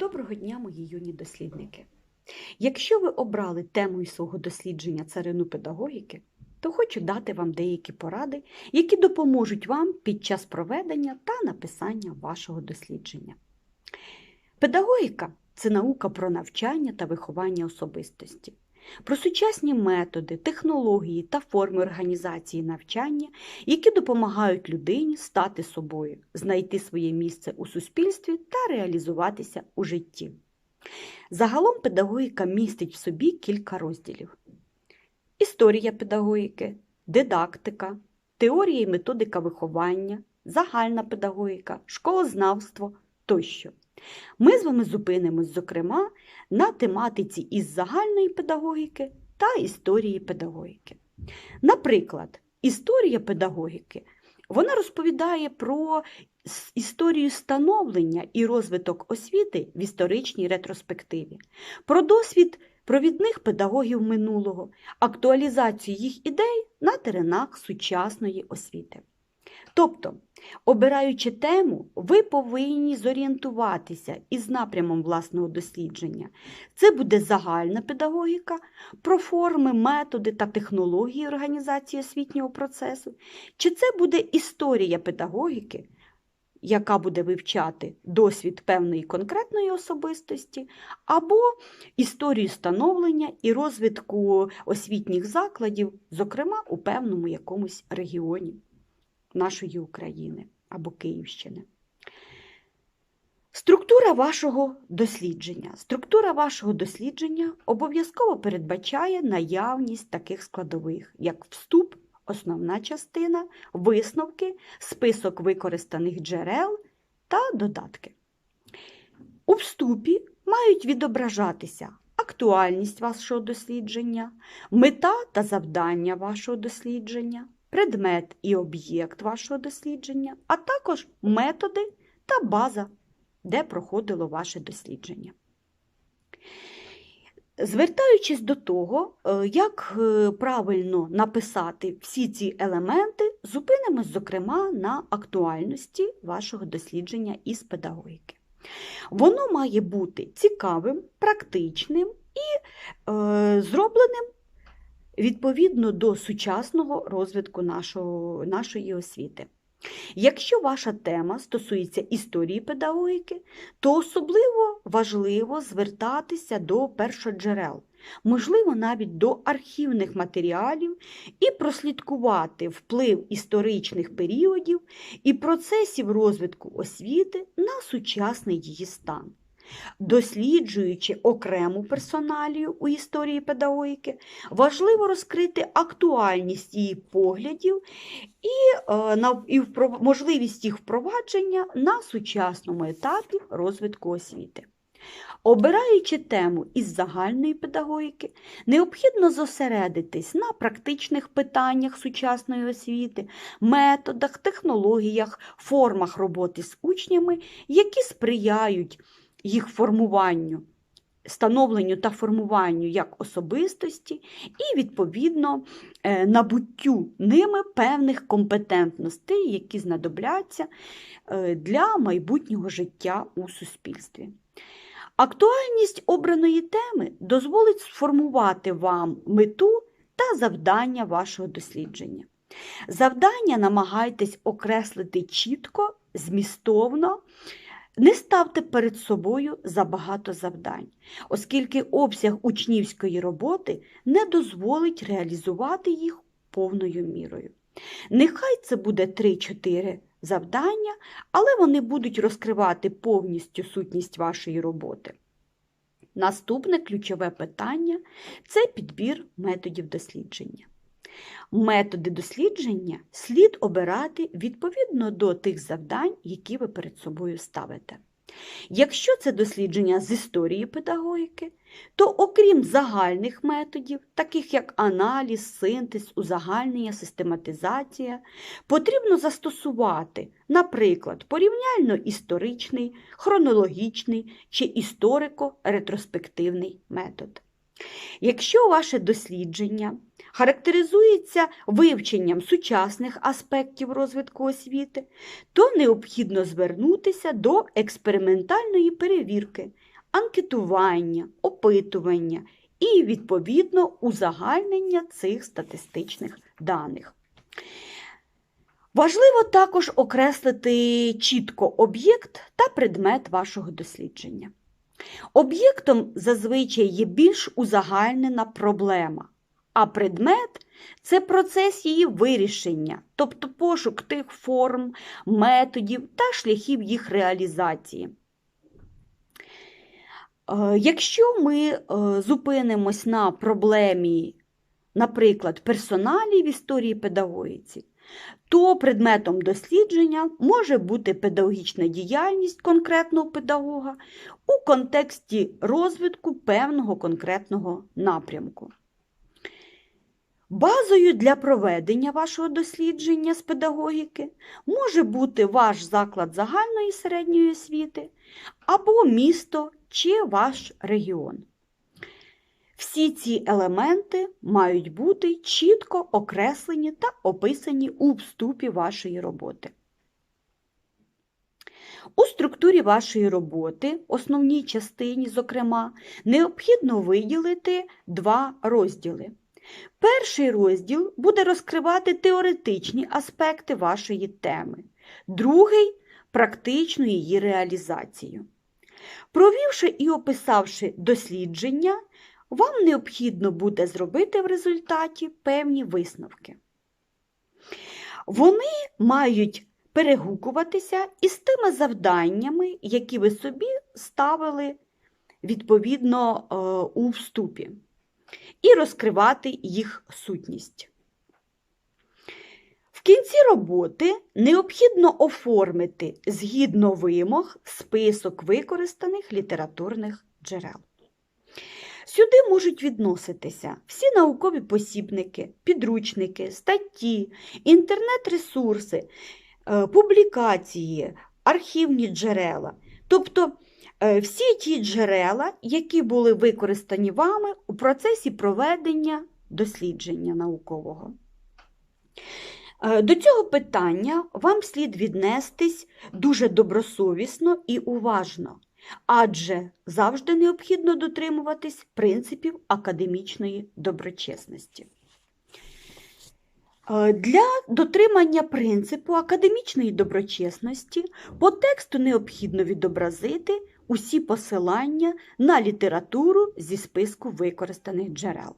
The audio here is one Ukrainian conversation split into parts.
Доброго дня, мої юні дослідники! Якщо ви обрали темою свого дослідження царину педагогіки, то хочу дати вам деякі поради, які допоможуть вам під час проведення та написання вашого дослідження. Педагогіка це наука про навчання та виховання особистості, про сучасні методи, технології та форми організації навчання, які допомагають людині стати собою, знайти своє місце у суспільстві та реалізуватися у житті. Загалом педагогіка містить в собі кілька розділів: історія педагогіки, дидактика, теорія і методика виховання, загальна педагогіка, школознавство тощо. Ми з вами зупинимось, зокрема, на тематиці із загальної педагогіки та історії педагогіки. Наприклад, історія педагогіки вона розповідає про історію становлення і розвиток освіти в історичній ретроспективі, про досвід провідних педагогів минулого, акуалізацію їх ідей на теренах сучасної освіти. Тобто, обираючи тему, ви повинні зорієнтуватися із напрямом власного дослідження. Це буде загальна педагогіка, про форми, методи та технології організації освітнього процесу, чи це буде історія педагогіки, яка буде вивчати досвід певної конкретної особистості, або історію становлення і розвитку освітніх закладів, зокрема у певному якомусь регіоні нашої України або Київщини. Структура вашого дослідження. Структура вашого дослідження обов'язково передбачає наявність таких складових, як вступ, основна частина, висновки, список використаних джерел та додатки. У вступі мають відображатися актуальність вашого дослідження, мета та завдання вашого дослідження, предмет і об'єкт вашого дослідження, а також методи та база, де проходило ваше дослідження. Звертаючись до того, е, як е, правильно написати всі ці елементи, зупинимось, зокрема, на актуальності вашого дослідження із педагогіки. Воно має бути цікавим, практичним і е, зробленим відповідно до сучасного розвитку нашого, нашої освіти. Якщо ваша тема стосується історії педагогіки, то особливо важливо звертатися до першоджерел, можливо, навіть до архівних матеріалів і прослідкувати вплив історичних періодів і процесів розвитку освіти на сучасний її стан. Досліджуючи окрему персоналію у історії педагогіки, важливо розкрити актуальність її поглядів і, е, і можливість їх впровадження на сучасному етапі розвитку освіти. Обираючи тему із загальної педагогіки, необхідно зосередитись на практичних питаннях сучасної освіти, методах, технологіях, формах роботи з учнями, які сприяють їх формуванню, становленню та формуванню як особистості і, відповідно, е, набуттю ними певних компетентностей, які знадобляться е, для майбутнього життя у суспільстві. Актуальність обраної теми дозволить сформувати вам мету та завдання вашого дослідження. Завдання намагайтесь окреслити чітко, змістовно, не ставте перед собою забагато завдань, оскільки обсяг учнівської роботи не дозволить реалізувати їх повною мірою. Нехай це буде 3-4 завдання, але вони будуть розкривати повністю сутність вашої роботи. Наступне ключове питання це підбір методів дослідження. Методи дослідження слід обирати відповідно до тих завдань, які ви перед собою ставите. Якщо це дослідження з історії педагогіки, то окрім загальних методів, таких як аналіз, синтез, узагальнення, систематизація, потрібно застосувати, наприклад, порівняльно-історичний, хронологічний чи історико-ретроспективний метод. Якщо ваше дослідження характеризується вивченням сучасних аспектів розвитку освіти, то необхідно звернутися до експериментальної перевірки анкетування, опитування і, відповідно, узагальнення цих статистичних даних. Важливо також окреслити чітко об'єкт та предмет вашого дослідження. Об'єктом зазвичай є більш узагальнена проблема, а предмет це процес її вирішення, тобто пошук тих форм, методів та шляхів їх реалізації. Е, Якщо ми е, зупинимось на проблемі, наприклад, персоналій в історії педагогіці, то предметом дослідження може бути педагогічна діяльність конкретного педагога у контексті розвитку певного конкретного напрямку. Базою для проведення вашого дослідження з педагогіки може бути ваш заклад загальної середньої освіти або місто чи ваш регіон. Всі ці елементи мають бути чітко окреслені та описані у вступі вашої роботи. У структурі вашої роботи, основній частині, зокрема, необхідно виділити два розділи. Перший розділ буде розкривати теоретичні аспекти вашої теми, другий практичну її реалізацію. Провівши і описавши дослідження, вам необхідно буде зробити в результаті певні висновки. Вони мають перегукуватися із тими завданнями, які ви собі ставили відповідно е, у вступі, і розкривати їх сутність. В кінці роботи необхідно оформити згідно вимог список використаних літературних джерел. Сюди можуть відноситися всі наукові посібники, підручники, статті, інтернет-ресурси, е, публікації, архівні джерела, тобто е, всі ті джерела, які були використані вами у процесі проведення дослідження наукового. Е, До цього питання вам слід віднестись дуже добросовісно і уважно, адже завжди необхідно дотримуватись принципів академічної доброчесності. Е, Для дотримання принципу академічної доброчесності по тексту необхідно відобразити усі посилання на літературу зі списку використаних джерел.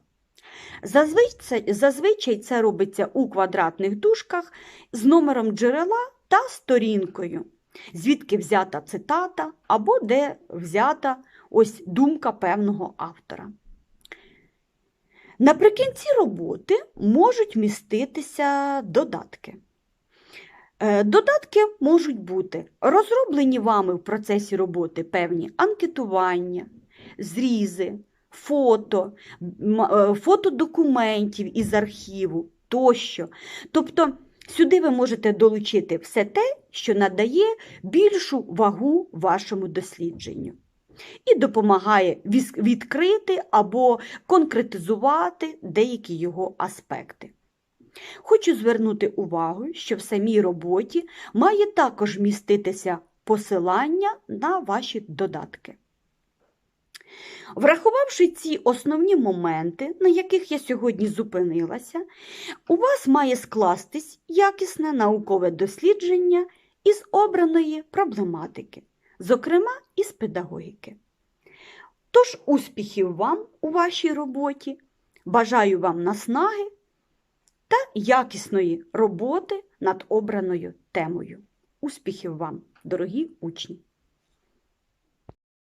Зазвичай, зазвичай це робиться у квадратних дужках з номером джерела та сторінкою, звідки взята цитата або де взята ось думка певного автора. Наприкінці роботи можуть міститися додатки. Е, Додатки можуть бути розроблені вами в процесі роботи певні анкетування, зрізи, фото, е, фото документів із архіву тощо. Тобто сюди ви можете долучити все те, що надає більшу вагу вашому дослідженню і допомагає відкрити або конкретизувати деякі його аспекти. Хочу звернути увагу, що в самій роботі має також міститися посилання на ваші додатки. Врахувавши ці основні моменти, на яких я сьогодні зупинилася, у вас має скластись якісне наукове дослідження із обраної проблематики, зокрема із педагогіки. Тож успіхів вам у вашій роботі, бажаю вам наснаги та якісної роботи над обраною темою. Успіхів вам, дорогі учні!